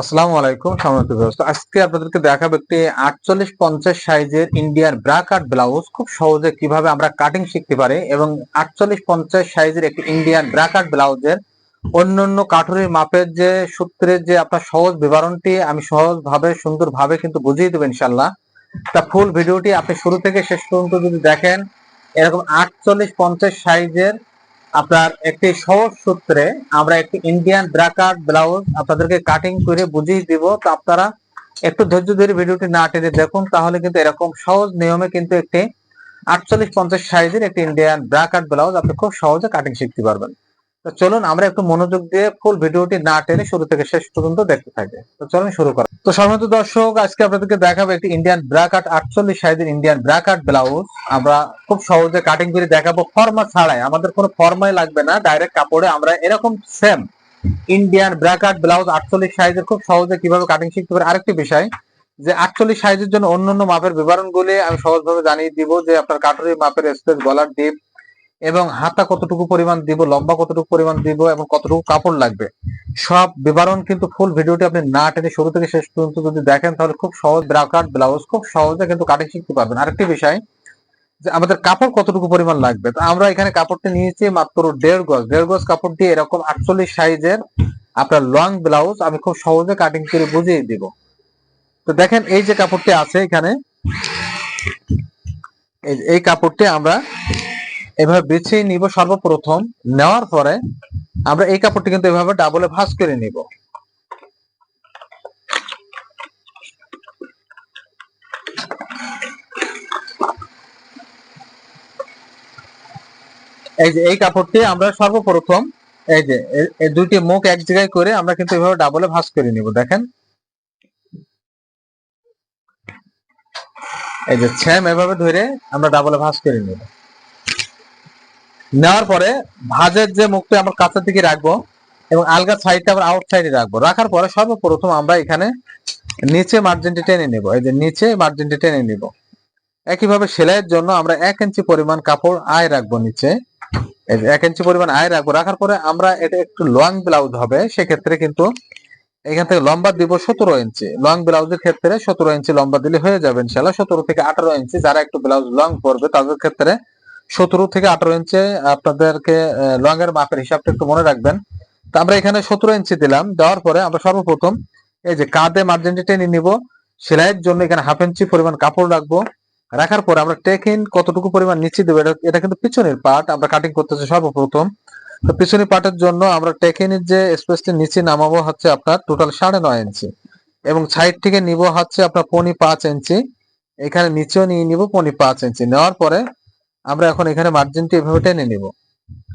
আসসালামু আলাইকুম, সম্মানিত ব্যবস্থা আজকে আপনাদেরকে দেখাবো একটি আটচল্লিশ পঞ্চাশ সাইজের ইন্ডিয়ান ব্রা কাট ব্লাউজ খুব সহজে কীভাবে আমরা কাটিং শিখতে পারি এবং আটচল্লিশ পঞ্চাশ সাইজের একটি ইন্ডিয়ান ব্রা কাট ব্লাউজের অন্যান্য কাঠুরির মাপের যে সূত্রের যে আপনার সহজ বিবরণটি, আমি সহজভাবে, সুন্দরভাবে কিন্তু বুঝিয়ে দেবো ইনশাল্লাহ তা ফুল ভিডিওটি আপনি শুরু থেকে শেষ পর্যন্ত যদি দেখেন, এরকম আটচল্লিশ পঞ্চাশ সাইজের আপনার একটি সহজ সূত্রে আমরা একটি ইন্ডিয়ান ব্রাকার ব্লাউজ আপনাদেরকে কাটিং করে বুঝিয়ে দিব। তো আপনারা একটু ধৈর্য ধরে ভিডিওটি না টেনে দেখুন, তাহলে কিন্তু এরকম সহজ নিয়মে কিন্তু একটি আটচল্লিশ পঞ্চাশ সাইজের একটি ইন্ডিয়ান ব্রাকার ব্লাউজ আপনি খুব সহজে কাটিং শিখতে পারবেন। তো চলুন আমরা একটু মনোযোগ দিয়ে ফুল ভিডিওটি না টেনে শুরু থেকে শেষ পর্যন্ত দেখতে থাকি। তো চলুন শুরু করা তো সম্মানিত দর্শক, আজকে আপনাদেরকে দেখাবো একটি ইন্ডিয়ান ব্রাকাট আটচল্লিশ সাইজের ইন্ডিয়ান ব্রাকাট ব্লাউজ আমরা খুব সহজে কাটিং করে দেখাবো ফর্মা ছাড়াই। আমাদের কোনো ফর্মাই লাগবে না ডাইরেক্ট কাপড়ে আমরা এরকম সেম ইন্ডিয়ান ব্রাকাট ব্লাউজ আটচল্লিশ সাইজের খুব সহজে কীভাবে কাটিং শিখতে পারে? আরেকটি বিষয়, যে আটচল্লিশ সাইজের জন্য অন্যান্য মাপের বিবরণগুলি আমি সহজভাবে জানিয়ে দিব যে আপনার কাটুরি মাপের স্পেস গলার ডিপ এবং হাতা কতটুকু পরিমাণ দিব, লম্বা কতটুকু পরিমাণ দিব এবং কতটুকু কাপড় লাগবে, সব বিবরণ কিন্তু ফুল ভিডিওটি আপনি না টেনে শুরু থেকে শেষ পর্যন্ত যদি দেখেন তাহলে খুব সহজ ব্রাকাট ব্লাউজ খুব সহজে কিন্তু কাটিং শিখতে পারবেন। আরেকটি বিষয়, যে আমাদের কাপড় কতটুকু পরিমাণ লাগবে? তো আমরা এখানে কাপড়টি নিয়েছি মাত্র দেড় গজ। দেড় গজ কাপড় দিয়ে এরকম আটচল্লিশ সাইজের আপনার লং ব্লাউজ আমি খুব সহজে কাটিং করে বুঝিয়ে দিব। তো দেখেন এই যে কাপড়টি আছে এখানে এই কাপড়টি আমরা এভাবে বেছে নিব সর্বপ্রথম। নেওয়ার পরে আমরা এই কাপড়টি কিন্তু এভাবে ডাবলে ভাঁজ করে নিব। এই যে এই কাপড়টি আমরা সর্বপ্রথম এই যে দুইটি মুখ এক জায়গায় করে আমরা কিন্তু এভাবে ডাবলে ভাঁজ করে নিব, দেখেন। এই যে ছ্যাম এভাবে ধরে আমরা ডাবলে ভাঁজ করে নিব। নেওয়ার পরে ভাঁজের যে মুখটা আমরা কাছের দিকে রাখব এবং আলগা সাইডটা আমরা আউট সাইডে রাখব। রাখার পরে সর্বপ্রথম আমরা এখানে নিচে মার্জিনটি টেনে নিব। এই যে নিচে মার্জিনটি টেনে নিব। একইভাবে সেলাইয়ের জন্য আমরা এক ইঞ্চি পরিমাণ কাপড় আয় রাখব নিচে। এক ইঞ্চি পরিমাণ আয় রাখব। রাখার পরে আমরা এটা একটু লং ব্লাউজ হবে। সেক্ষেত্রে কিন্তু এখান থেকে লম্বা দিব সতেরো ইঞ্চি লং ব্লাউজের ক্ষেত্রে সতেরো ইঞ্চি লম্বা দিলে হয়ে যাবে ইনশাল্লাহ সতেরো থেকে আঠারো ইঞ্চি যারা একটু ব্লাউজ লং পরবে, তাদের ক্ষেত্রে সতেরো থেকে আঠারো ইঞ্চে আপনাদেরকে লং এর মাপের হিসাবটা একটু মনে রাখবেন। তো আমরা এখানে সতেরো ইঞ্চি দিলাম, দেওয়ার পরে আমরা সর্বপ্রথম এই যে কাঁধে মার্জিনটি টেনে নিব, সেলাইয়ের জন্য এখানে হাফ ইঞ্চি পরিমাণ কাপড় রাখব। রাখার পরে আমরা টেকিন কতটুকু পরিমাণ নিচে দেবো, এটা এটা কিন্তু পিছনের পার্ট আমরা কাটিং করতেছি সর্বপ্রথম। তো পিছনের পার্টের জন্য আমরা টেক টেকিনের যে স্পেসটি নিচে নামাবো হচ্ছে আপনার টোটাল সাড়ে নয় ইঞ্চি। এবং সাইড থেকে নিব হচ্ছে আপনার পনি পাঁচ ইঞ্চি। এখানে নিচেও নিয়ে নিব পনি পাঁচ ইঞ্চি। নেওয়ার পরে আমরা এখন এখানে মার্জিনটি এভাবে টেনে নিব।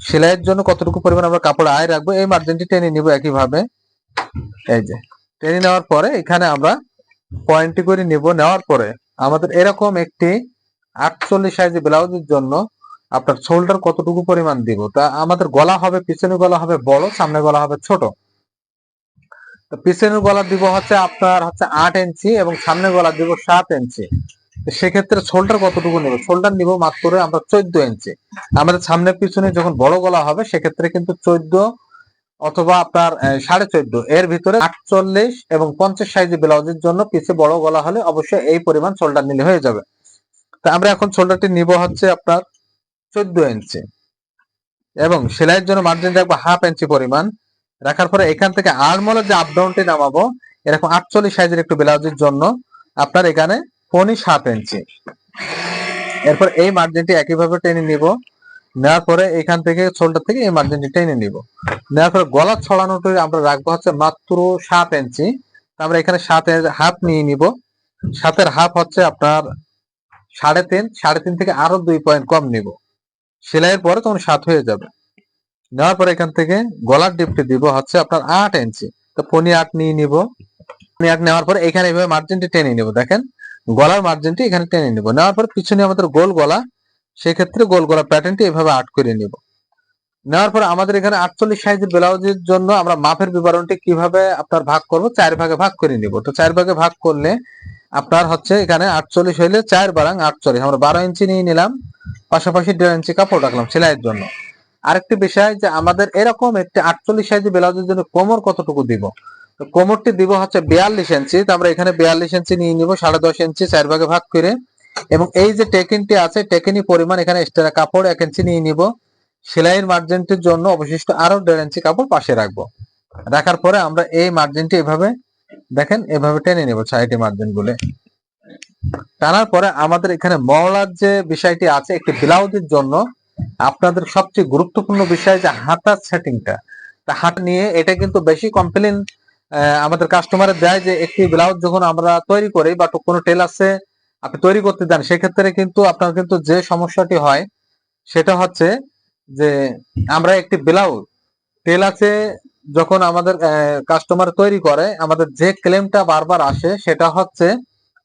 সেলাইয়ের জন্য কতটুকু পরিমাণ আমরা কাপড় আয় রাখব, এই মার্জিনটি টেনে নিব একইভাবে। এই যে, টেনে নেওয়ার পরে এখানে আমরা পয়েন্টটি করে নিব। নেওয়ার পরে আমাদের এরকম একটি আটচল্লিশ সাইজের ব্লাউজের জন্য আপনার শোল্ডার কতটুকু পরিমাণ দিব? তা আমাদের গলা হবে, পিছনের গলা হবে বড় সামনে গলা হবে ছোট। পিছনের গলা দিব হচ্ছে আপনার হচ্ছে আট ইঞ্চি এবং সামনে গলা দিব সাত ইঞ্চি। সেক্ষেত্রে শোল্ডার কতটুকু নেব? শোল্ডার নিব মাত্র আমরা চোদ্দ ইঞ্চি। আমাদের সামনে পিছনে যখন বড় গলা হবে, সেক্ষেত্রে কিন্তু চোদ্দ অথবা আপনার সাড়ে চোদ্দ। এর ভিতরে আটচল্লিশ এবং পঞ্চাশ সাইজের ব্লাউজের জন্য পিছে বড় গলা হলে অবশ্যই এই পরিমাণ শোল্ডার নিলে হয়ে যাবে। তা আমরা এখন শোল্ডারটি নিব হচ্ছে আপনার চোদ্দ ইঞ্চি। এবং সেলাইয়ের জন্য মার্জিন রাখব হাফ ইঞ্চি পরিমাণ। রাখার পরে এখান থেকে আর্মলের যে আপডাউনটি নামাবো, এরকম আটচল্লিশ সাইজের একটু ব্লাউজের জন্য আপনার এখানে পনি সাত ইঞ্চি এরপর এই মার্জিনটি একইভাবে টেনে নিব। নেওয়ার পরে এখান থেকে শোল্ডার থেকে এই মার্জিনটি টেনে নিব। নেওয়ার পরে গলা ছড়ানোটি আমরা রাখব হচ্ছে মাত্র সাত ইঞ্চি আমরা এখানে সাত হাফ নিয়ে নিব। সাতের হাফ হচ্ছে আপনার সাড়ে তিন সাড়ে তিন থেকে আরও দুই পয়েন্ট কম নিব। সেলাইয়ের পরে তখন সাত হয়ে যাবে। নেওয়ার পরে এখান থেকে গলার ডিপটি দিব হচ্ছে আপনার আট ইঞ্চি তো পনি আট নিয়ে নিব। পনি আট নেওয়ার পরে এখানে এইভাবে মার্জিনটি টেনে নিব, দেখেন। গলার মার্জিনটি এখানে টেনে নিব। নেওয়ার পরে পিছনে আমাদের গোল গলা, সেক্ষেত্রে গোল গলা প্যাটার্নটি এভাবে আট করে নিব। নেওয়ার পরে আমাদের এখানে আটচল্লিশ সাইজের ব্লাউজের জন্য আমরা মাপের বিবরণটি কীভাবে আপনার ভাগ করব, চার ভাগে ভাগ করে নিব। তো চার ভাগে ভাগ করলে আপনার হচ্ছে এখানে আটচল্লিশ হইলে চার বারাং আটচল্লিশ। আমরা বারো ইঞ্চি নিয়ে নিলাম, পাশাপাশি দেড় ইঞ্চি কাপড় রাখলাম সেলাইয়ের জন্য। আরেকটি বিষয় যে আমাদের এরকম একটি আটচল্লিশ সাইজের ব্লাউজের জন্য কোমর কতটুকু দিব? কোমরটি দিব হচ্ছে বিয়াল্লিশ ইঞ্চি তো আমরা এখানে বিয়াল্লিশ ইঞ্চি নিয়ে নিব, সাড়ে দশ ইঞ্চি চার ভাগে ভাগ করে। এবং এই যে টেকিনটি আছে, টেকিনি পরিমাণ এখানে এক্সট্রা কাপড় এক ইঞ্চি নিয়ে নিব। সেলাইয়ের মার্জিনটির জন্য অবশিষ্ট আরও দেড় ইঞ্চি কাপড় পাশে রাখব। রাখার পরে আমরা এই মার্জিনটি এভাবে, দেখেন, এভাবে টেনে নেব সাইডে মার্জিনগুলো টানার পরে আমাদের এখানে মহলার যে বিষয়টি আছে, একটি ব্লাউজের জন্য আপনাদের সবচেয়ে গুরুত্বপূর্ণ বিষয় যে হাতার সেটিংটা তা হাত নিয়ে এটা কিন্তু বেশি কমপ্লেন আমাদের কাস্টমারের দেয় যে একটি ব্লাউজ যখন আমরা তৈরি করি বা কোনো টেলার্সে আপনি তৈরি করতে দেন, সেক্ষেত্রে কিন্তু আপনার কিন্তু যে সমস্যাটি হয়, সেটা হচ্ছে যে আমরা একটি ব্লাউজ টেলার্সে যখন আমাদের কাস্টমার তৈরি করে, আমাদের যে ক্লেমটা বারবার আসে, সেটা হচ্ছে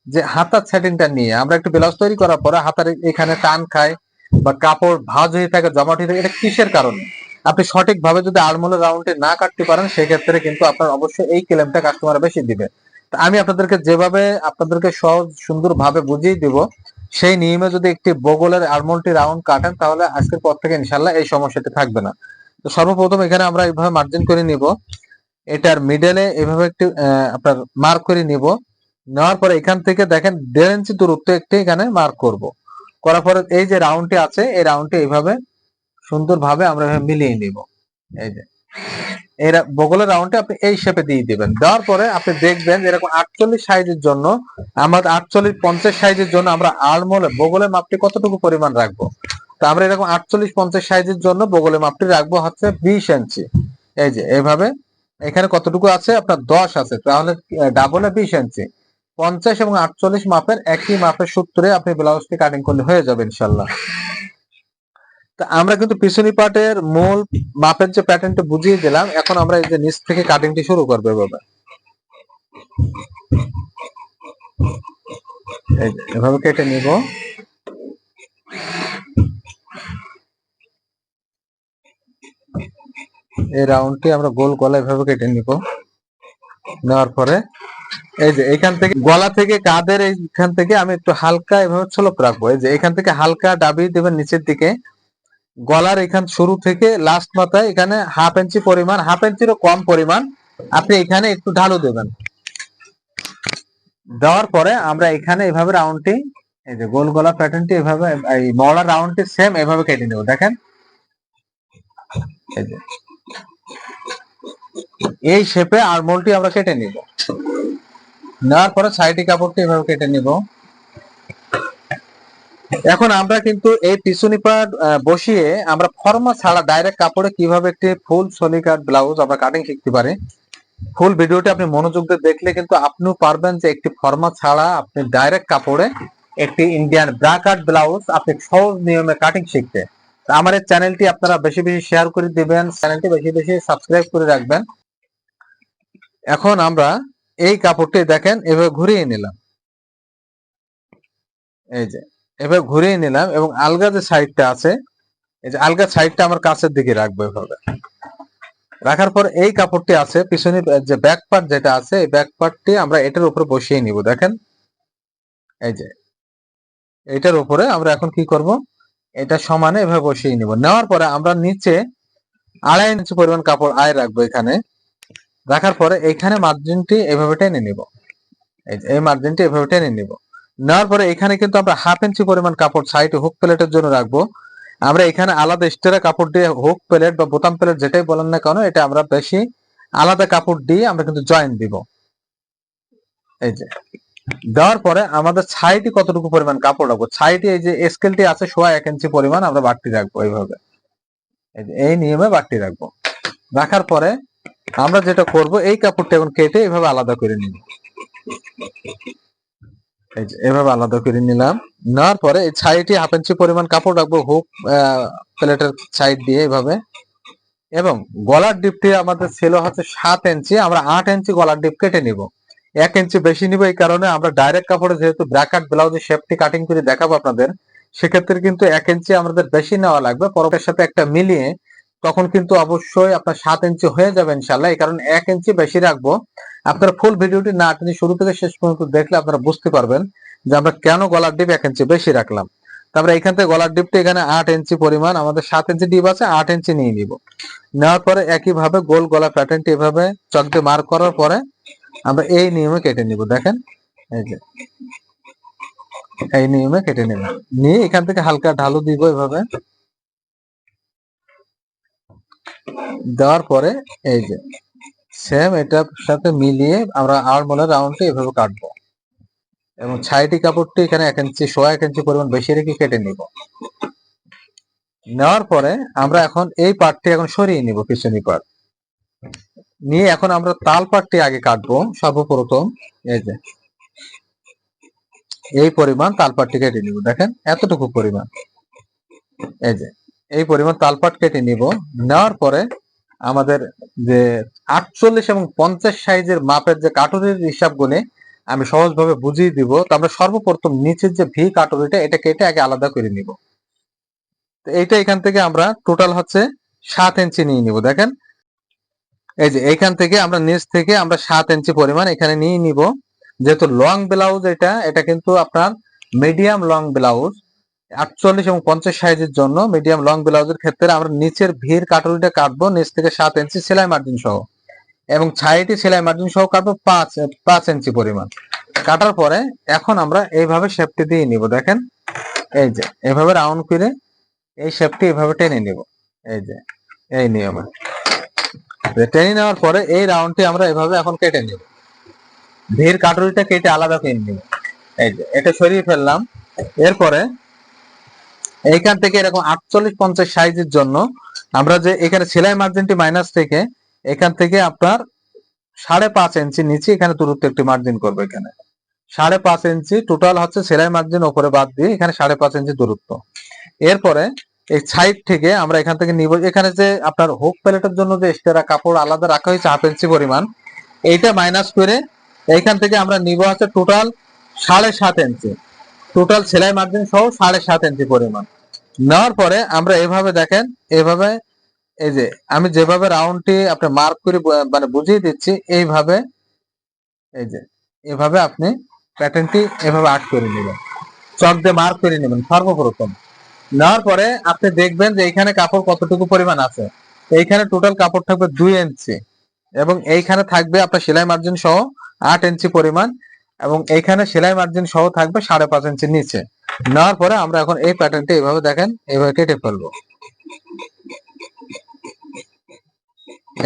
যে হাতার সেটিংটা নিয়ে। আমরা একটু ব্লাউজ তৈরি করার পরে হাতার এখানে টান খায় বা কাপড় ভাজ হয়ে থাকে, জমাট হয়ে থাকে, এটা কিসের কারণে? আপনি সঠিকভাবে যদি আলমোলের রাউন্ডে না কাটতে পারেন, সেক্ষেত্রে কিন্তু আপনার অবশ্যই এই ক্লেমটা কাস্টমার বেশি দিবে। আমি আপনাদেরকে যেভাবে, আপনাদেরকে সহজ সুন্দর ভাবে বুঝিয়ে দিব, সেই নিয়মে যদি একটি বগলের আলমোলটি রাউন্ড কাটেন, তাহলে আজকের পর থেকে ইনশাল্লাহ এই সমস্যাটি থাকবে না। তো সর্বপ্রথম এখানে আমরা এইভাবে মার্জিন করে নিব। এটার মিডলে এভাবে একটি আপনার মার্ক করে নিব। নেওয়ার পরে এখান থেকে দেখেন, দেড় ইঞ্চি দূরত্ব একটি এখানে মার্ক করব। করার পরে এই যে রাউন্ডটি আছে, এই রাউন্ডটি এইভাবে সুন্দরভাবে আমরা মিলিয়ে নিব। এই যে। এই বগলের রাউন্ডে আপনি এই শেপে দিয়ে দিবেন। দেওয়ার পরে আপনি দেখবেন এরকম আটচল্লিশ সাইজের জন্য আমাদের আটচল্লিশ, পঞ্চাশ সাইজের জন্য আমরা আলমোলে বগলের মাপটি কতটুকু পরিমাণ রাখব? তো আমরা এরকম আটচল্লিশ, পঞ্চাশ সাইজের জন্য বগলের মাপটি রাখব হচ্ছে বিশ ইঞ্চি। এই যে, এইভাবে। এখানে কতটুকু আছে? আপনার দশ আছে। তাহলে ডাবলে বিশ ইঞ্চি। পঞ্চাশ এবং আটচল্লিশ মাপের একই মাপের সূত্রে আপনি ব্লাউজটি কাটিং করলে হয়ে যাবে ইনশাল্লাহ। তা আমরা কিন্তু পিছনি পাটের মূল মাপের যে প্যাটার্নটা বুঝিয়ে দিলাম, এখন আমরা এই যে নিচ থেকে কাটিংটি শুরু করব এভাবে। এভাবে কেটে নিব। এই রাউন্ডটি আমরা গোল গলা এভাবে কেটে নিব। নেওয়ার পরে, এই যে এখান থেকে, গলা থেকে কাঁধের এইখান থেকে আমি একটু হালকা এভাবে ছলপ রাখব। এই যে এখান থেকে হালকা ডাবি দেবেন নিচের দিকে। গলার এখান শুরু থেকে লাস্ট মাথায় এখানে হাফ ইঞ্চি পরিমাণ হাফ ইঞ্চিরও কম পরিমাণ আপনি এখানে একটু ঢালু দেবেন। দেওয়ার পরে আমরা এখানে এভাবে রাউন্ডটি এই যে গোল গলা প্যাটার্নটি এভাবে, এই মলার রাউন্ডটি সেম এভাবে কেটে নেব, দেখেন। এই যে। এই শেপে আরমোলটি আমরা কেটে নিব। নেওয়ার পরে সাইডি কাপড়টি এভাবে কেটে নিব। এখন আমরা কিন্তু এই পিছুনি পাট বসিয়ে আমরা ফর্মা ছাড়া ডাইরেক্ট কাপড়ে কীভাবে একটি ফুল সলি কাট ব্লাউজ আমরা কাটিং শিখতে পারি। ফুল ভিডিওটি আপনি মনোযোগ দিয়ে দেখলে কিন্তু আপনিও পারবেন যে একটি ফর্মা ছাড়া আপনি ডাইরেক্ট কাপড়ে একটি ইন্ডিয়ান ব্রা কাট ব্লাউজ আপনি সহজ নিয়মে কাটিং শিখতে। আমার এই চ্যানেলটি আপনারা বেশি বেশি শেয়ার করে দিবেন চ্যানেলটি বেশি বেশি সাবস্ক্রাইব করে রাখবেন। এখন আমরা এই কাপড়টি দেখেন, এভাবে ঘুরিয়ে নিলাম। এই যে। এভাবে ঘুরিয়ে নিলাম এবং আলগা যে সাইডটা আছে, এই যে আলগা সাইডটা আমার কাছের দিকে রাখব এভাবে। রাখার পর এই কাপড়টি আছে, পিছনে যে ব্যাক পার্ট যেটা আছে, এই ব্যাক পার্টটি আমরা এটার উপরে বসিয়ে নিব, দেখেন। এই যে, এটার উপরে আমরা এখন কি করব? এটা সমানে এভাবে বসিয়ে নিব। নেওয়ার পরে আমরা নিচে আড়াই ইঞ্চি পরিমাণ কাপড় আয় রাখব এখানে। রাখার পরে এখানে মার্জিনটি এভাবে টেনে নিব। এই মার্জিনটি এভাবে টেনে নিব। নেওয়ার পরে এখানে কিন্তু আমরা হাফ ইঞ্চি পরিমাণ কাপড় সাইডে হুক প্লেটের জন্য রাখব। আমরা এখানে আলাদা স্টেরা কাপড় দিয়ে হুক প্লেট বা বোতাম প্লেট যেটাই বলেন না কেন, এটা আমরা বেশি আলাদা কাপড় দিয়ে আমরা কিন্তু জয়েন দিব। এই যে, দেওয়ার পরে আমাদের সাইডে কতটুকু পরিমাণ কাপড় রাখব? সাইডে এই যে স্কেলটি আছে সোয়া এক ইঞ্চি পরিমাণ, আমরা বাড়তি রাখব এইভাবে। এই নিয়মে বাড়তি রাখব। রাখার পরে আমরা যেটা করব, এই কাপড়টা এখন কেটে এভাবে আলাদা করে নিব। এভাবে আলাদা করে নিলাম। নেওয়ার পরে এই সাইডে হাফ ইঞ্চি পরিমাণ কাপড় রাখব, হুক প্লেটের সাইড দিয়ে এভাবে। এবং গলার ডিপটি আমাদের ছিল হচ্ছে সাত ইঞ্চি, আমরা আট ইঞ্চি গলার ডিপ কেটে নিব। এক ইঞ্চি বেশি নিব এই কারণে আমরা ডাইরেক্ট কাপড়ে যেহেতু ব্র্যাকেট ব্লাউজের শেপটি কাটিং করে দেখাবো আপনাদের, সেক্ষেত্রে কিন্তু এক ইঞ্চি আমাদের বেশি নেওয়া লাগবে। পরবর্তীর সাথে একটা মিলিয়ে তখন কিন্তু অবশ্যই আপনার সাত ইঞ্চি হয়ে যাবে ইনশাল্লাহ এই কারণে এক ইঞ্চি বেশি রাখব। আপনারা ফুল ভিডিওটি না টেনে শুরু থেকে শেষ পর্যন্ত দেখলে আপনারা বুঝতে পারবেন যে আমরা কেন গলার ডিপ এক ইঞ্চি বেশি রাখলাম। তারপরে এখান থেকে গলার ডিপটা এখানে আট ইঞ্চি পরিমাণ, আমাদের সাত ইঞ্চি ডিপ আছে, আট ইঞ্চি নিয়ে নিব। নেওয়ার পরে একইভাবে গোল গলা প্যাটার্নটি এভাবে চক দিয়ে মার্ক করার পরে আমরা এই নিয়মে কেটে নিব, দেখেন। এই যে, এই নিয়মে কেটে নেব। নিয়ে এখান থেকে হালকা ঢালু দিব এভাবে। দেওয়ার পরে এই যে সেম এটার সাথে মিলিয়ে আমরা আড়মোলের রাউন্ডটা এভাবে কাটবো। এবং ছাইটি কাপড়টি এখানে এক ইঞ্চি সোয়া এক ইঞ্চি পরিমাণ বেশি রেখে কেটে নিব। নেওয়ার পরে আমরা এখন এই পার্টটি এখন সরিয়ে নিব পিছনি পার্ট নিয়ে এখন আমরা তাল পাটটি আগে কাটবো, সর্বপ্রথম। এই যে। এই পরিমাণ তালপাটটি কেটে নিব, দেখেন এতটুকু পরিমাণ। এই যে। এই পরিমাণ তালপাট কেটে নিব। নেওয়ার পরে আমাদের যে আটচল্লিশ এবং পঞ্চাশ সাইজের মাপের যে কাটুরির হিসাব গুনে আমি সহজভাবে বুঝিয়ে দিব। তো আমরা সর্বপ্রথম নিচের যে ভি কাটুরিটা এটা কেটে আগে আলাদা করে নিব। তো এইটা এখান থেকে আমরা টোটাল হচ্ছে সাত ইঞ্চি নিয়ে নিব, দেখেন। এই যে এইখান থেকে আমরা নিচ থেকে আমরা সাত ইঞ্চি পরিমাণ এখানে নিয়ে নিব। যেহেতু লং ব্লাউজ এটা এটা কিন্তু আপনার মিডিয়াম লং ব্লাউজ আটচল্লিশ এবং পঞ্চাশ সাইজের জন্য মিডিয়াম লং ব্লাউজের ক্ষেত্রে আমরা নিচের ভিড় কাটুরিটা কাটবো নিচ থেকে সাত ইঞ্চি সেলাই মার্জিন সহ। এবং ছাইটি সেলাই মার্জিন সহ কাটবো পাঁচ পাঁচ ইঞ্চি পরিমাণ। কাটার পরে এখন আমরা এইভাবে শেপটি দিয়ে নিব, দেখেন? এই যে, এভাবে রাউন্ড করে এই শেপটি এভাবে টেনে নিব। এই যে, এই নিয়মে। টেনে নেওয়ার পরে এই রাউন্ডটি আমরা এভাবে এখন কেটে নিব। ভিড় কাটুরিটা কেটে আলাদা করে নিব। এই যে, এটা সরিয়ে ফেললাম। এরপরে এইখান থেকে এরকম আটচল্লিশ পঞ্চাশ সাইজের জন্য আমরা যে এখানে সেলাই মার্জিনটি মাইনাস থেকে এখান থেকে আপনার সাড়ে পাঁচ ইঞ্চি নিচে এখানে দূরত্ব একটি মার্জিন করবে এখানে। সাড়ে পাঁচ ইঞ্চি টোটাল হচ্ছে সেলাই মার্জিন ওপরে বাদ দিয়ে এখানে সাড়ে পাঁচ ইঞ্চি দূরত্ব। এরপরে এই সাইড থেকে আমরা এখান থেকে নিব। এখানে যে আপনার হোক প্যালেটের জন্য যে এক্সট্রা কাপড় আলাদা রাখা হয়েছে হাফ ইঞ্চি পরিমাণ, এইটা মাইনাস করে এইখান থেকে আমরা নিব হচ্ছে টোটাল সাড়ে সাত ইঞ্চি টোটাল সেলাই মার্জিন সহ সাড়ে সাত ইঞ্চি পরিমাণ। নেওয়ার পরে আমরা এভাবে দেখেন, এভাবে এই যে আমি যেভাবে রাউন্ডটি আপনি মার্ক করে মানে বুঝিয়ে দিচ্ছি, এইভাবে, এই যে, এভাবে আপনি প্যাটার্নটি এভাবে আর্ট করে নেবেন। চক দিয়ে মার্ক করে নেবেন, সর্বপ্রথম। নেওয়ার পরে আপনি দেখবেন যে এইখানে কাপড় কতটুকু পরিমাণ আছে। এইখানে টোটাল কাপড় থাকবে দুই ইঞ্চি এবং এইখানে থাকবে আপনার সেলাই মার্জিন সহ আট ইঞ্চি পরিমাণ এবং এইখানে সেলাই মার্জিন সহ থাকবে সাড়ে পাঁচ ইঞ্চি নিচে। নেওয়ার পরে আমরা এখন এই প্যাটার্নটি এইভাবে দেখেন এইভাবে কেটে ফেলব।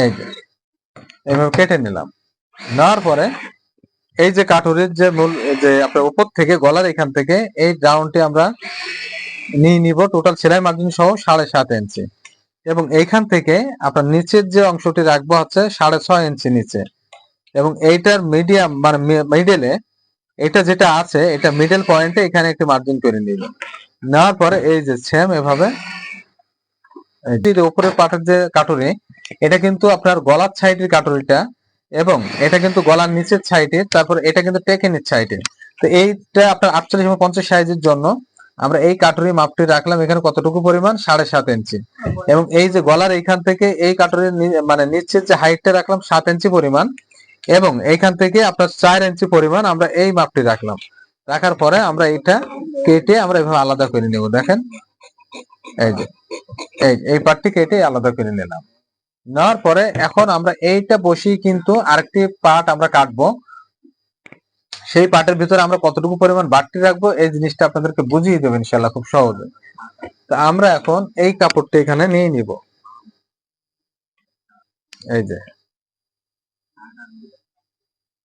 এই যে এইভাবে কেটে নিলাম। নেওয়ার পরে এই যে কাঠুরির যে মূল, যে আপনার উপর থেকে গলার এখান থেকে এই রাউন্ডটি আমরা নিয়ে নিব টোটাল সেলাই মার্জিন সহ সাড়ে সাত ইঞ্চি। এবং এইখান থেকে আপনার নিচের যে অংশটি রাখব হচ্ছে সাড়ে ছয় ইঞ্চি নিচে। এবং এইটার মিডিয়াম মানে মিডলে এটা যেটা আছে, এটা মিডল পয়েন্টে এখানে একটি মার্জিন করে নিব নেওয়ার পরে এই যে সেম এভাবে উপরের পাটের যে কাটুরি এটা কিন্তু আপনার গলার সাইডের কাটুরিটা এবং এটা কিন্তু গলার নিচের সাইডে তারপর এটা কিন্তু টেকেনের সাইডে তো এইটা আপনার আটচল্লিশ এবং পঞ্চাশ সাইজের জন্য আমরা এই কাটুরি মাপটি রাখলাম এখানে কতটুকু পরিমাণ? সাড়ে সাত ইঞ্চি এবং এই যে গলার এইখান থেকে এই কাটুরির মানে নিচের যে হাইটটা রাখলাম, সাত ইঞ্চি পরিমাণ। এবং এইখান থেকে আপনার চার ইঞ্চি পরিমাণ আমরা এই মাপটি রাখলাম। রাখার পরে আমরা এটা কেটে আমরা এভাবে আলাদা করে নেব, দেখেন। এই যে, এই এই পার্টটি কেটে আলাদা করে নিলাম। নেওয়ার পরে এখন আমরা এইটা বসিয়ে কিন্তু আরেকটি পার্ট আমরা কাটবো। সেই পার্টের ভিতরে আমরা কতটুকু পরিমাণ বাড়তি রাখব এই জিনিসটা আপনাদেরকে বুঝিয়ে দেবো ইনশাল্লাহ খুব সহজে। তো আমরা এখন এই কাপড়টা এখানে নিয়ে নিব। এই যে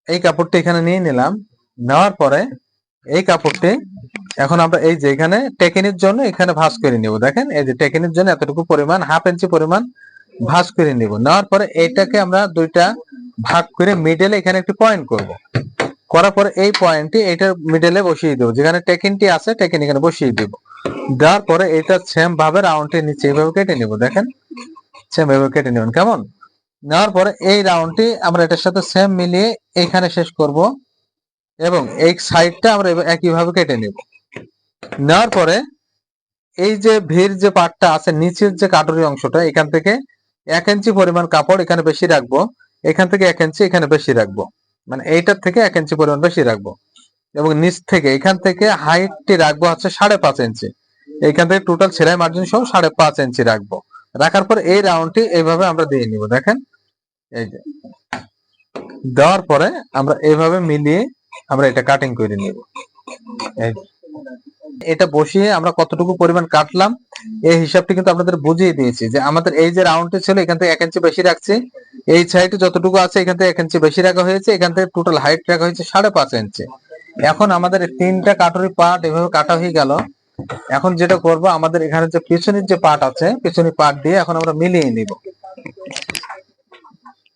এই কাপড়টি এখানে নিয়ে নিলাম। নেওয়ার পরে এই কাপড়টি এখন আমরা এই যে এখানে টেকেনের জন্য এখানে ভাঁজ করে নিব। দেখেন, এই যে টেকেনের জন্য এতটুকু পরিমাণ, হাফ ইঞ্চি পরিমাণ ভাঁজ করে নিব। নেওয়ার পরে এইটাকে আমরা দুইটা ভাগ করে মিডেলে এখানে একটি পয়েন্ট করব। করার পরে এই পয়েন্টটি এটার মিডেলে বসিয়ে দেবো। যেখানে টেকেনটি আছে, টেকেন এখানে বসিয়ে দিব। দেওয়ার পরে এটা সেম ভাবে রাউন্ডটি নিচে এইভাবে কেটে নিব। দেখেন সেম ভাবে কেটে নেবেন। কেমন? নেওয়ার পরে এই রাউন্ডটি আমরা এটার সাথে সেম মিলিয়ে এখানে শেষ করব এবং এই সাইডটা আমরা একইভাবে কেটে নেব। নেওয়ার পরে এই যে ভিড় যে পাটটা আছে, নিচের যে কাটুরি অংশটা, এখান থেকে এক ইঞ্চি পরিমাণ কাপড় এখানে বেশি রাখব। এখান থেকে এক ইঞ্চি এখানে বেশি রাখব। মানে এইটার থেকে এক ইঞ্চি পরিমাণ বেশি রাখব। এবং নিচ থেকে, এখান থেকে হাইটটি রাখব হচ্ছে সাড়ে পাঁচ ইঞ্চি এখান থেকে টোটাল সেলাই মার্জিন সহ সাড়ে পাঁচ ইঞ্চি রাখব। রাখার পর এই রাউন্ডটি এইভাবে আমরা দিয়ে নিব, দেখেন। এই যে। দেওয়ার পরে আমরা এইভাবে মিলিয়ে আমরা এটা কাটিং করে নিব। এটা বসিয়ে আমরা কতটুকু পরিমাণ কাটলাম, এই হিসাবটি কিন্তু আপনাদের বুঝিয়ে দিয়েছি যে আমাদের এই যে রাউন্ডটি ছিল, এখান থেকে এক ইঞ্চি বেশি রাখছি। এই সাইডে যতটুকু আছে, এখান থেকে এক ইঞ্চি বেশি রাখা হয়েছে, এখান থেকে টোটাল হাইট রাখা হয়েছে সাড়ে পাঁচ ইঞ্চি এখন আমাদের তিনটা কাটুরি পার্ট এভাবে কাটা হয়ে গেল। এখন যেটা করব, আমাদের এখানে যে পিছনের যে পার্ট আছে, পিছনের পার্ট দিয়ে এখন আমরা মিলিয়ে নিব।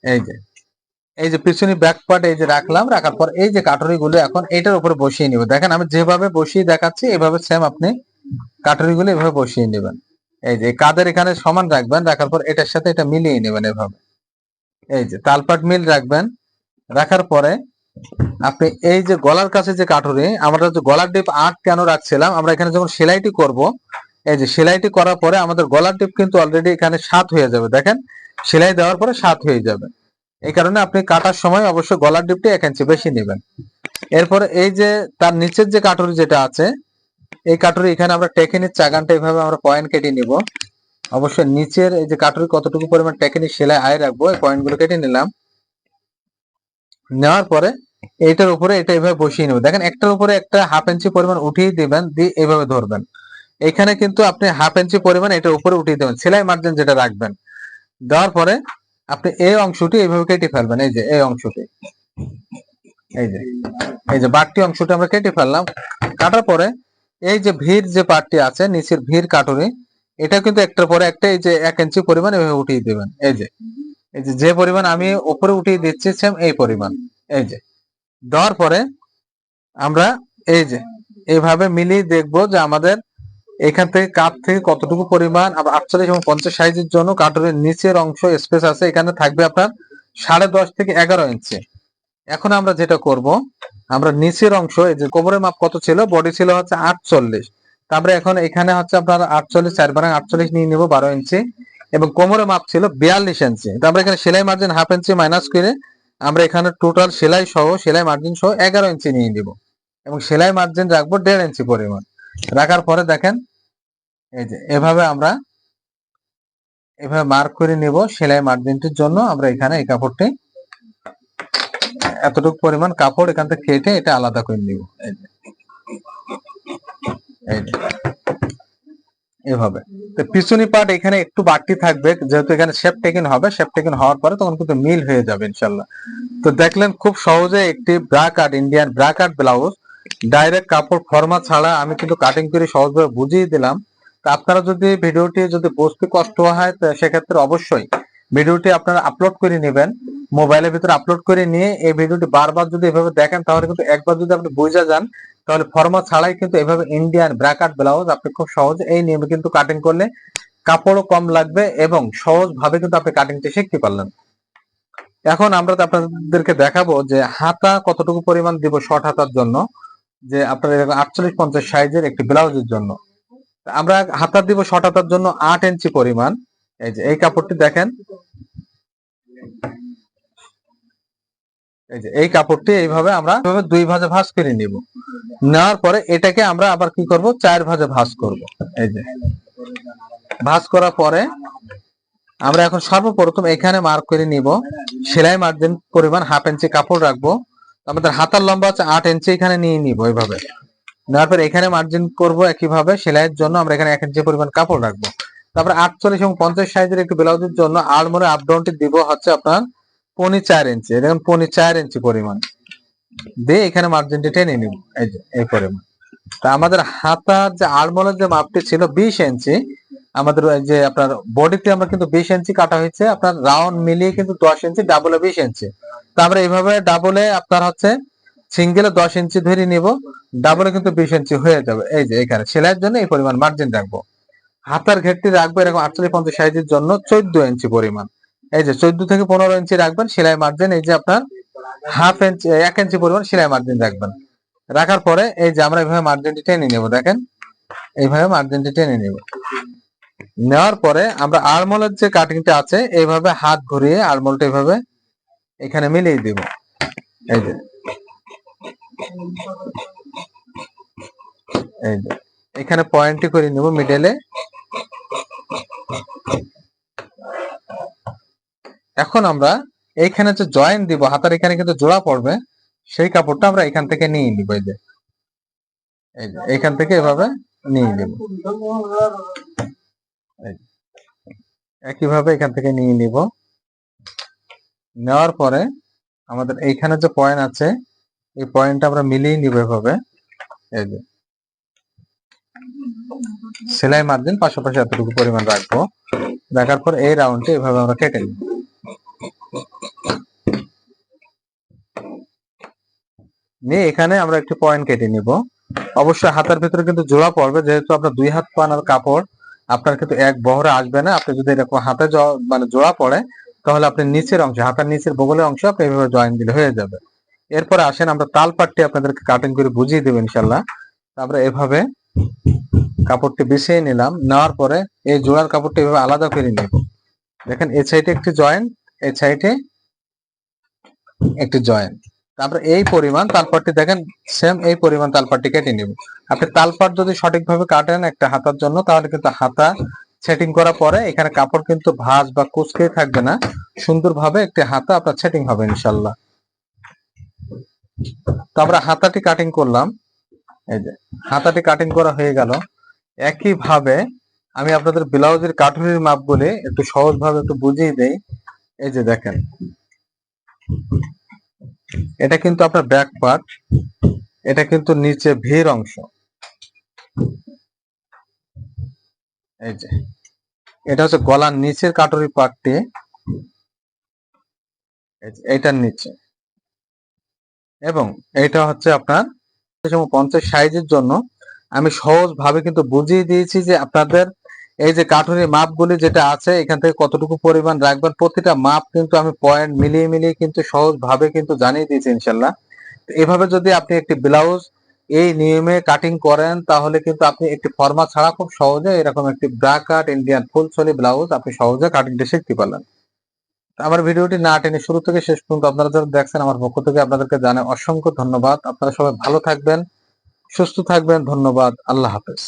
এই যে এই যে পিছনে ব্যাক পার্ট এই যে রাখলাম, রাখার পর এই যে কাটুরি গুলো এখন এটার উপরে বসিয়ে নিব। দেখেন আমি যেভাবে বসিয়ে দেখাচ্ছি, এভাবে সেম আপনি কাটুরি গুলো এভাবে বসিয়ে নেবেন। এই যে কাদের এখানে সমান রাখবেন, রাখার পর এটার সাথে এটা মিলিয়ে নেবেন এভাবে। এই যে তালপাট মিল রাখবেন, রাখার পরে আপনি এই যে গলার কাছে যে কাঠুরি, আমরা যে গলার ডিপ আট কেন রাখছিলাম, আমরা এখানে যখন সেলাইটি করব, এই যে সেলাইটি করার পরে আমাদের গলার ডিপ কিন্তু অলরেডি এখানে সাত হয়ে যাবে। দেখেন সেলাই দেওয়ার পরে সাত হয়ে যাবে। এই কারণে আপনি কাটার সময় অবশ্যই গলার ডিপটি এক ইঞ্চি বেশি নেবেন। এরপরে এই যে তার নিচের যে কাটুরি যেটা আছে, এই কাটুরি এখানে আমরা টেকেনির চাগানটা এইভাবে আমরা পয়েন্ট কেটে নিব। অবশ্যই নিচের এই যে কাটুরি কতটুকু পরিমাণ টেকেনিক সেলাই আয় রাখব, এই পয়েন্টগুলো কেটে নিলাম। নেওয়ার পরে এইটার উপরে এটা এইভাবে বসিয়ে নেবেন। দেখেন, একটার উপরে একটা হাফ ইঞ্চি পরিমাণ উঠিয়ে দিবেন, দিয়ে এইভাবে ধরবেন। এখানে কিন্তু আপনি হাফ ইঞ্চি পরিমাণ এটার উপরে উঠিয়ে দেবেন। সেলাই মার্জিন যেটা রাখবেন দেওয়ার পরে আপনি এই অংশটি এইভাবে কেটে ফেলবেন, এই যে, এই অংশটি। এই যে এই যে বাড়তি অংশটি আমরা কেটে ফেললাম। কাটার পরে এই যে ভিড় যে পার্টটি আছে, নিচের ভিড় কাটুরি এটা কিন্তু একটার পরে একটা এই যে এক ইঞ্চি পরিমাণ এভাবে উঠিয়ে দেবেন। এই যে এই যে যে পরিমাণ আমি উপরে উঠিয়ে দিচ্ছি সেম এই পরিমাণ। এই যে, দেওয়ার পরে আমরা এই যে, এইভাবে মিলিয়ে দেখব যে আমাদের এখান থেকে কাপ থেকে কতটুকু পরিমাণ? আবার আটচল্লিশ এবং পঞ্চাশ সাইজের জন্য কাঠুরের নিচের অংশ স্পেস আছে, এখানে থাকবে আপনার সাড়ে দশ থেকে এগারো ইঞ্চি। এখন আমরা যেটা করব, আমরা নিচের অংশ, এই যে কোমরের মাপ কত ছিল? বডি ছিল হচ্ছে আটচল্লিশ। তারপরে এখন এখানে হচ্ছে আপনার আটচল্লিশ, চার বারাং আটচল্লিশ নিয়ে নেব বারো ইঞ্চি এবং কোমরের মাপ ছিল বিয়াল্লিশ ইঞ্চি। তো আমরা এখানে সেলাই মার্জিন হাফ ইঞ্চি মাইনাস করে আমরা এখানে টোটাল সেলাই সহ, সেলাই মার্জিন সহ এগারো ইঞ্চি নিয়ে নিব এবং সেলাই মার্জিন রাখব দেড় ইঞ্চি পরিমাণ। রাখার পরে দেখেন এই যে, এভাবে আমরা এভাবে মার্ক করে নিব সেলাই মার্জিনটির জন্য। আমরা এখানে এই কাপড়টি এতটুকু পরিমাণ কাপড় এখান থেকে কেটে এটা আলাদা করে নিব। এভাবে। তো পিছনি পার্ট এখানে একটু বাড়তি থাকবে, যেহেতু এখানে শেপ টেকিং হবে শেপ টেকিং হওয়ার পরে তখন কিন্তু মিল হয়ে যাবে ইনশাল্লাহ তো দেখলেন খুব সহজে একটি bra cut Indian bra cut blouse direct কাপড় ফর্মা ছাড়া আমি কিন্তু কাটিং করে সহজভাবে বুঝিয়ে দিলাম। তা আপনারা যদি ভিডিওটি যদি বুঝতে কষ্ট হয় সেক্ষেত্রে অবশ্যই ভিডিওটি আপনারা আপলোড করে নেবেন। মোবাইলের ভিতরে আপলোড করে নিয়ে এই ভিডিওটি বারবার যদি এভাবে দেখেন, তাহলে কিন্তু একবার যদি আপনি বুঝে যান, তাহলে ফর্মা ছাড়াই কিন্তু এভাবে ইন্ডিয়ান ব্র্যাকাট ব্লাউজ আপনি খুব সহজে এই নিয়মে কিন্তু কাটিং করলে কাপড়ও কম লাগবে এবং সহজ ভাবে কিন্তু আপনি কাটিংটি শিখতে পারলেন। এখন আমরা আপনাদেরকে দেখাবো যে হাতা কতটুকু পরিমাণ দিব শর্ট হাতার জন্য, যে আপনার আটচল্লিশ পঞ্চাশ সাইজের একটি ব্লাউজের জন্য। আমরা হাতা দিব শর্ট হাতার জন্য আট ইঞ্চি পরিমাণ। এই যে, এই কাপড়টি দেখেন। এই যে, এই কাপড়টি এইভাবে আমরা দুই ভাজে ভাঁজ করে নিব। নেওয়ার পরে এটাকে আমরা আবার কি করব? চার ভাজে ভাঁজ করব। এই যে, ভাঁজ করার পরে আমরা এখন সর্বপ্রথম এখানে মার্ক করে নিব। সেলাই মার্জিন পরিমাণ হাফ ইঞ্চি কাপড় রাখব। আমাদের হাতার লম্বা হচ্ছে আট ইঞ্চি, এখানে নিয়ে নিব এইভাবে। নেওয়ার পর এখানে মার্জিন করব একইভাবে সেলাইয়ের জন্য আমরা এখানে এক ইঞ্চি পরিমাণ কাপড় রাখব। তারপরে আটচল্লিশ এবং পঞ্চাশ সাইজের একটি ব্লাউজের জন্য আড়মোড়ে আপ ডাউনটি দিব হচ্ছে আপনার পনি চার ইঞ্চি। দেখুন, পনি চার ইঞ্চি পরিমাণ। দিয়ে এখানে মার্জিনটি টেনে নিব। এই পরিমাণ। তা আমাদের হাতার যে আড়মোলের যে মাপটি ছিল বিশ ইঞ্চি, আমাদের যে আপনার বডিতে আমরা কিন্তু বিশ ইঞ্চি কাটা হয়েছে, আপনার রাউন্ড মিলিয়ে কিন্তু দশ ইঞ্চি ডাবলে বিশ ইঞ্চি। তা আমরা এইভাবে ডাবলে আপনার হচ্ছে সিঙ্গেলে দশ ইঞ্চি ধরে নিব ডাবলে কিন্তু বিশ ইঞ্চি হয়ে যাবে। এই যে এখানে সেলাইয়ের জন্য এই পরিমাণ মার্জিন রাখব। হাতার ঘেরটি রাখব এরকম আটচল্লিশ পঞ্চাশ সাইজের জন্য চোদ্দ ইঞ্চি পরিমাণ। এই যে চোদ্দ থেকে পনেরো ইঞ্চি রাখবেন, সেলাই মার্জিন এই যে আপনার হাফ ইঞ্চি এক ইঞ্চি পরিমাণ সেলাই মার্জিন রাখবেন। রাখার পরে এই যে আমরা এইভাবে মার্জিনটি টেনে নেব, দেখেন। এইভাবে মার্জিনটি টেনে নেব। নেওয়ার পরে আমরা আরমোলের যে কাটিংটা আছে, এইভাবে হাত ঘুরিয়ে আরমোলটা এইভাবে এখানে মিলিয়ে দিব। এই যে এইখানে পয়েন্টটি করে নিব মিডলে এখন আমরা এইখানে যে জয়েন দিব, হাতার এখানে কিন্তু জোড়া পড়বে, সেই কাপড়টা আমরা এখান থেকে নিয়ে নিব এই যে। এখান থেকে এভাবে নিয়ে নিব। একইভাবে এখান থেকে নিয়ে নিব। নেওয়ার পরে আমাদের এইখানে যে পয়েন্ট আছে এই পয়েন্টটা আমরা মিলিয়ে নিব এভাবে। এই যে। সেলাই মার্জিন পাশাপাশি এতটুকু পরিমাণ রাখব। রাখার পর এই রাউন্ডে এভাবে আমরা কেটে নিব। নিয়ে এখানে আমরা একটি পয়েন্ট কেটে নিব। অবশ্যই হাতার ভিতরে কিন্তু জোড়া পড়বে, যেহেতু আপনার দুই হাত পানার কাপড়, আপনার কিন্তু এক বহরে আসবে না। আপনি যদি এরকম হাতে মানে জোড়া পড়ে, তাহলে আপনি নিচের অংশ, হাতার নিচের বগলের অংশ আপনি এভাবে জয়েন দিলে হয়ে যাবে। এরপরে আসেন, আমরা তাল পাটটি আপনাদেরকে কাটিং করে বুঝিয়ে দেবো ইনশাল্লাহ তারপরে এভাবে কাপড়টি বিছিয়ে নিলাম, নেওয়ার পরে এই জোড়ার কাপড়টি এভাবে আলাদা করে নেব দেখেন এই সাইডে একটি জয়েন্ট এই সাইডে একটি জয়েন্ট তারপরে এই পরিমাণ তালপাটটি দেখেন সেম এই পরিমাণ তালপাটটি কেটে নিব। আপনি তালপাট যদি সঠিকভাবে কাটেন একটা হাতার জন্য, তাহলে কিন্তু হাতা সেটিং করার পরে এখানে কাপড় কিন্তু ভাঁজ বা কুচকে থাকবে না। সুন্দরভাবে একটি হাতা আপনার সেটিং হবে ইনশাল্লাহ তো আমরা হাতাটি কাটিং করলাম। এই যে, হাতাটি কাটিং করা হয়ে গেল। একই ভাবে আমি আপনাদের ব্লাউজের কাঠুরির মাপগুলি একটু সহজভাবে একটু বুঝিয়ে দেই। এই যে দেখেন। এটা কিন্তু আপনার ব্যাক পার্ট এটা কিন্তু নিচে ভির অংশ। এই যে, এটা হচ্ছে গলার নিচের কাটুরি পার্টটি এইটার নিচে। এবং এটা হচ্ছে আপনার পঞ্চাশ সাইজের জন্য। আমি সহজ ভাবে কিন্তু বুঝিয়ে দিয়েছি যে আপনাদের এই যে কাঠুরি মাপগুলি যেটা আছে, এখান থেকে কতটুকু পরিমাণ রাখবেন, প্রতিটা মাপ কিন্তু আমি পয়েন্ট মিলিয়ে মিলিয়ে কিন্তু সহজ ভাবে কিন্তু জানিয়ে দিয়েছি ইনশাল্লাহ। এভাবে যদি আপনি একটি ব্লাউজ এই নিয়মে কাটিং করেন, তাহলে কিন্তু আপনি একটি ফর্মা ছাড়া খুব সহজে এরকম একটি bra cut Indian full choli blouse আপনি সহজে কাটিংটা শিখতে পারলেন। আমার ভিডিওটি না টেনে শুরু থেকে শেষ পর্যন্ত আপনারা যারা দেখছেন আমার পক্ষ থেকে আপনাদেরকে জানাই অসংখ্য ধন্যবাদ। আপনারা সবাই ভালো থাকবেন, সুস্থ থাকবেন, ধন্যবাদ। আল্লাহ হাফেজ।